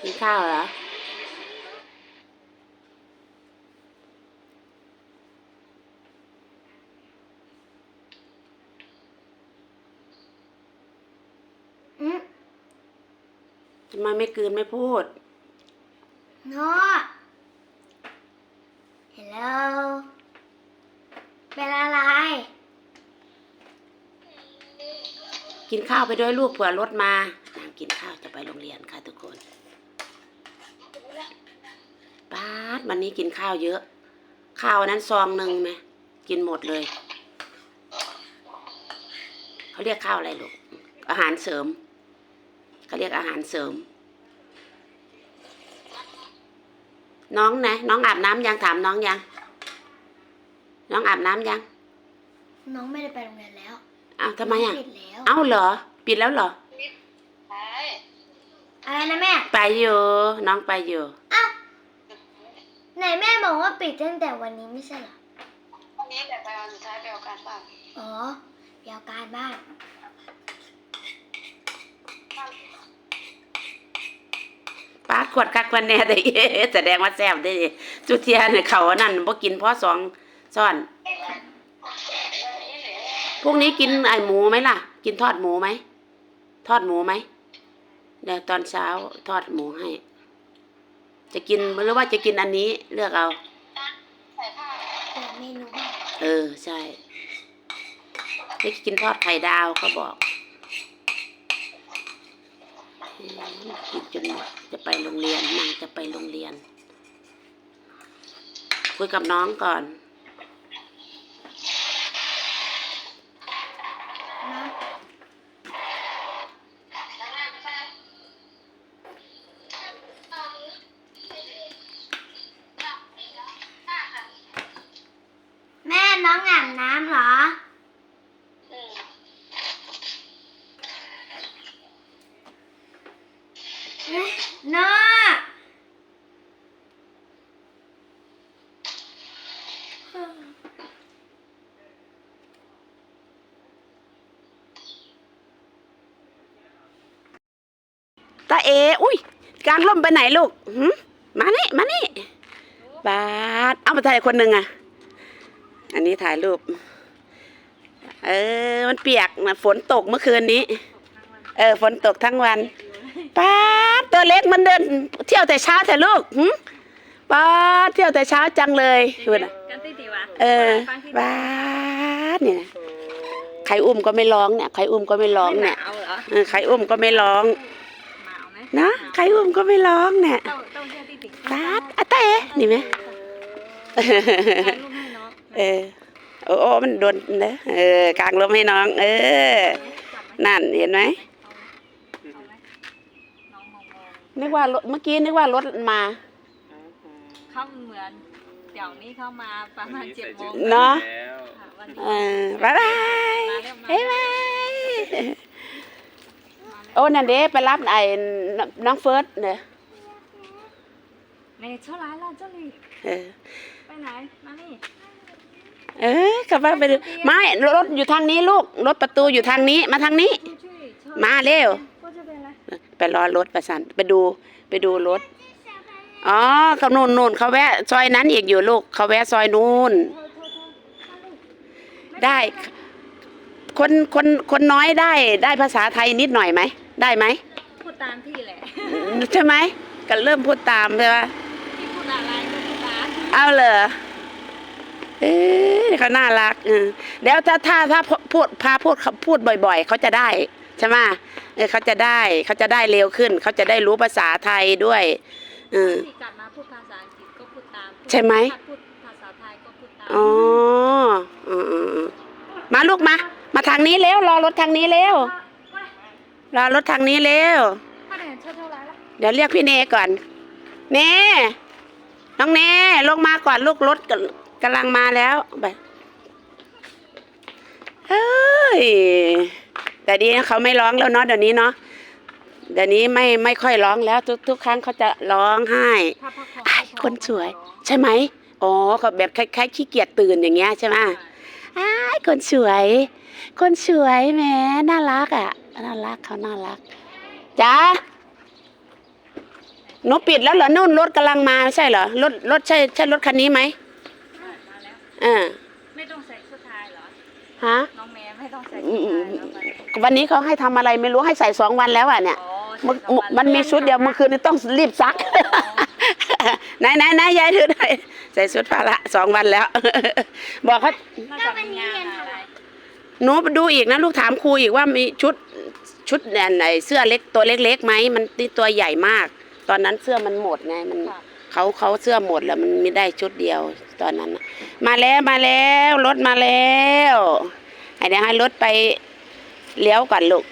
กินข้าวเหรออืมทำไมไม่กลืนไม่พูดโน้ฮัลโหลเป็นอะไร กินข้าวไปด้วยลูกเผื่อรถมานั่ง กินข้าวจะไปโรงเรียนค่ะทุกคนป้าดวันนี้กินข้าวเยอะ ข้าวนั้นซองหนึ่งไหมกินหมดเลย เขาเรียกข้าวอะไรลูกอาหารเสริมเขาเรียกอาหารเสริม น้องนะน้องอาบน้ำยังถามน้องยัง น้องอาบน้ำยัง น้องไม่ได้ไปโรงเรียนแล้วอ้าวทำไมอะปิดแล้วเอ้าเหรอ ปิดแล้วเหรอ อะไรนะแม่ ไปอยู่น้องไปอยู่ อ้าวไหนแม่บอกว่าปิดตั้งแต่วันนี้ไม่ใช่เหรอ วันนี้แหละไปวันสุดท้ายไปเอาการบ้านอ๋อเดี๋ยวการบ้าน ป้าดขวดคักวันแน่แต่เอ๊ะแสดงว่าแซ่บเด้จุเทียนเนี่ยเขาอันนั่นบ่กินเพราะสองซ่อน พรุ่งนี้กินไอหมูไหมล่ะ กินทอดหมูไหม ทอดหมูไหม เดี๋ยวตอนเช้าทอดหมูให้ จะกินหรือว่าจะกินอันนี้เลือกเอา ใส่ผ้าเปิดเมนูบ้างเออ ใช่ไม่กินทอดไข่ดาวเขาบอกอืมกินจนหมดจะไปโรงเรียนนางจะไปโรงเรียน คุยกับน้องก่อน นะ แม่น้ องอาบน้ำเหรออืมเอ๊ะน้าตาเอ อุ้ยกลางร่มไปไหนลูกหืมมานี่ มานี่ บาสเอามาถ่ายคนหนึ่งอะ อันนี้ถ่ายรูป เออ มันเปียกนะฝนตกเมื่อคืนนี้ เออ ฝนตกทั้งวันป้าดตัวเล็กมันเดิน เที่ยวแต่เช้าแต่ลูกหืมป้าดเที่ยวแต่เช้าจังเลยดูนะกันติติวะเออป้าดเนี่ยนะใครอุ้มก็ไม่ร้องเนี่ยใครอุ้มก็ไม่ร้องเนี่ยเอาเหรอเออใครอุ้มก็ไม่ร้องมาเอาไหมนะใครอุ้มก็ไม่ร้องเนี่ยเต้าเต้าเชื่อติติตาดอะเต้นี่ไหม เออโอ้โอ้มันโดนเนอะเออกางลมให้น้อง เออ นั่นเห็นไหมเอาไหมน้องมองมองนึกว่ารถเมื่อกี้นึกว่ารถมาเข้าเหมือนเดี๋ยวนี้เข้ามาประมาณเจ็ดโมงเนาะค่ะวันนี้เออบายบายมาเร็วมาบ๊ายบายโอ้นั่นเด้ไปรับไอ้น้องเฟิร์สเนี่ยในเท่าไหรล่ะเจ้านี่เออไปไหนมานี่เออก ลับบ้านไปดูไม่รถอยู่ทางนี้ลูกรถประตูอยู่ทางนี้มาทางนี้ช่วยช่วยช่วยมาเร็วก็จะเป็นอะไรไปรอรถประสันไปดูไปดูรถอ๋อเขานู่นนู่นเขาแวะซอยนั้นอีกอยู่ลูกเขาแวะซอยนู่นโทษโทษโทษมาลูกได้คนคนคนน้อยได้ได้ภาษาไทยนิดหน่อยไหมได้ไหมพูดตามพี่แหละใช่ไหมก็เริ่มพูดตามใช่ปะพี่พูดอะไรก็พูดตามเอาเหรอ เอ๊ะเขาน่ารักเออเดี๋ยวถ้าถ้าถ้าพูดพาพูดพูดบ่อย ๆ เขาจะได้ใช่ไหมเออเขาจะได้เขาจะได้เร็วขึ้น เขาจะได้รู้ภาษาไทยด้วยเออพี่กลับมาพูดภาษาอังกฤษก็พูดตามใช่ไหมถ้าพูดภาษาไทยก็พูดตามอ๋ออืมอืมอืมมาลูกมา มาทางนี้เร็วรอรถทางนี้เร็วรอรถทางนี้เร็วถ้าเห็นเท่าเท่าไรละเดี๋ยวเรียกพี่เนก่อน เนน้องเนลงมาก่อนลูกรถ กำกำลังมาแล้วไปเฮ้ยแต่ดีนะเขาไม่ร้องแล้วเนาะเดี๋ยวนี้เนาะเดี๋ยวนี้ไม่ไม่ค่อยร้องแล้วทุกทุกครั้งเขาจะร้องไห้ถ้าพักผ่อนไอ้คนสวย ใช่ไหมอ๋อเขาแบบคล้ายๆขี้เกียจตื่นอย่างเงี้ยใช่ไหมไอ้ายคนสวย คนสวยแหมน่ารักอะน่ารักเขาน่ารักจ้าหนูปิดแล้วเหรอนู่นรถกำลังมาไม่ใช่เหรอรถรถใช่ใช่รถคันนี้ไหมมาแล้ว อ่าไม่ต้องใส่ชุดไทยเหรอ ฮะ น้องแม่ไม่ต้องใส่อืชุดมไทยแล้วไปวันนี้เขาให้ทำอะไรไม่รู้ให้ใส่สองวันแล้วอะเนี่ยอ๋อมันใส่สองวัมันมีชุดเดียวเมื่อคืนนี้ต้องรีบซัก ไหนไหนไหนยายถือหน่อยใส่ชุดพละสองวันแล้ว บอกเขาน่าจะมีงานอะไรหนูไปดูอีกนะลูกถามครูอีกว่ามีชุดชุดเนี่ยไหนเสื้อเล็กตัวเล็กๆไหมมันนี่ตัวใหญ่มาก ตอนนั้นเสื้อมันหมดไงมัน ค่ะ เขาเขาเสื้อหมดแล้วมันไม่ได้ชุดเดียวตอนนั้นน่ะมาแล้วมาแล้วรถมาแล้วให้เดี๋ยวให้รถไปเลี้ยวก่อนลูก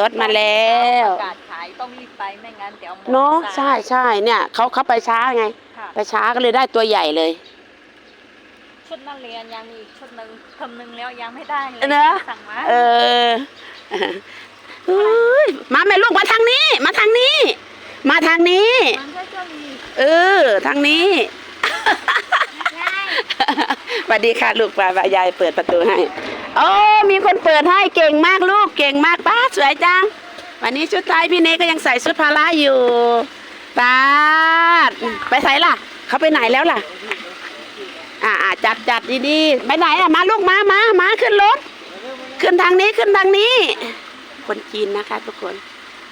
รถมาแล้วประกาศขายต้องรีบไปไม่งั้นเดี๋ยวหมดเนาะสยใช่ใช่เนี่ยเขาเขาไปช้าไงค่ะไปช้าก็เลยได้ตัวใหญ่เลย ชุดนักเรียนยังมีอีกชุดหนึ่งเทอมหนึ่งแล้วยังไม่ได้เลยเนอะสั่งมาเออเฮ้ยมาแม่ลูกมาทางนี้ มาทางนี้ มาทางนี้มันก็จะมี เออทางนี้ใช่สวัสดีค่ะลูกป้ายายเปิดประตูให้โอ้มีคนเปิดให้เก่งมากลูกเก่งมากป้าสวยจัง วันนี้ชุดไทยพี่เนก็ยังใส่ชุดพละอยู่ป้าดไปใส่ล่ะ เขาไปไหนแล้วล่ะอ่าอ่าจัดจัดดีๆไปไหนอะมาลูกมามามาขึ้นรถขึ้นทางนี้ขึ้นทางนี้ คนจีนนะคะทุกคน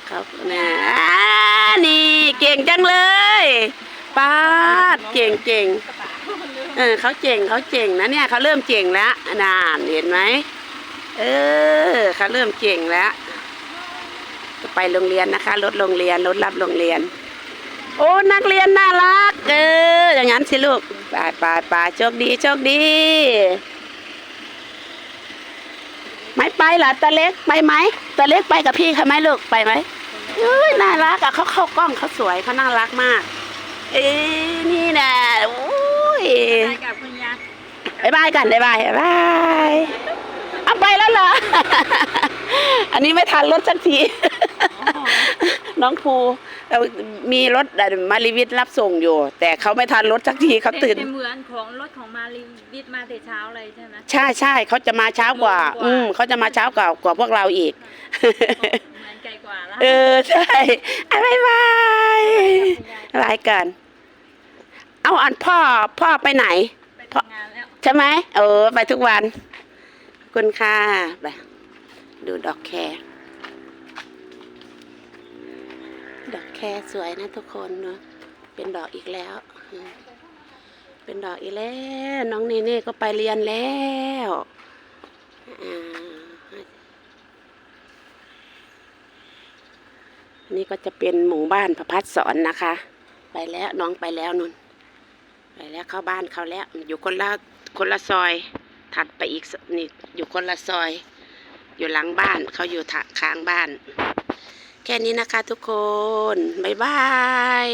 เขานะอ่านี่ เก่งจังเลยป้าดเก่งเก่งเออเขาเจ๋งเขาเจ๋งนะเนี่ยเขาเริ่มเจ๋งแล้วนานเห็นไหมเออเขาเริ่มเจ๋งแล้วจะไปโรงเรียนนะคะรถโรงเรียนรถรับโรงเรียน โอ้นักเรียนน่ารักเอออย่างนั้นสิลูกไปไปไปโชคดีโชคดี ไม่ไปหรอตาเล็กไปไหมตาเล็กไปกับพี่เขาไหมลูกไปไหม เอ้ยน่ารักอะเขาเข้ากล้องเขาสวยเขาน่ารักมาก เอ้ยนี่นะโอ้ยไปกับคุณยายบายบายกันบายบายบายเอาไปแล้วเหรอ อันนี้ไม่ทันรถสักที น้องภู เอ่อมีรถมารีวิทรับส่งอยู่ แต่เขาไม่ทันรถสักทีเขาตื่นแต่เหมือนของรถของมารีวิทย์มาแต่เช้าเลยใช่ไหมใช่ใช่เขาจะมาเช้ากว่าเร็วกว่า อืมเขาจะมาเช้ากว่ากว่าพวกเราอีกเหมือนไกลกว่าละเออใช่อะบายบายบายกัน เอาอันพ่อพ่อไปไหนไปทำงานแล้วใช่ไหมเออไปทุกวันขอบคุณค่ะไปดูดอกแคร ดอกแคสวยนะทุกคนเนาะเป็นดอกอีกแล้ว เป็นดอกอีกแล้ว น้องเนเน่ก็ไปเรียนแล้วอันนี้ก็จะเป็นหมู่บ้านประพัดสอนนะคะ ไปแล้วน้องไปแล้วนุ่นไปแล้วเข้าบ้านเขาแล้ว อยู่คนละคนละซอย ถัดไปอีกนี่อยู่คนละซอย อยู่หลังบ้านเขาอยู่ทางข้างบ้าน แค่นี้นะคะทุกคน บ๊ายบาย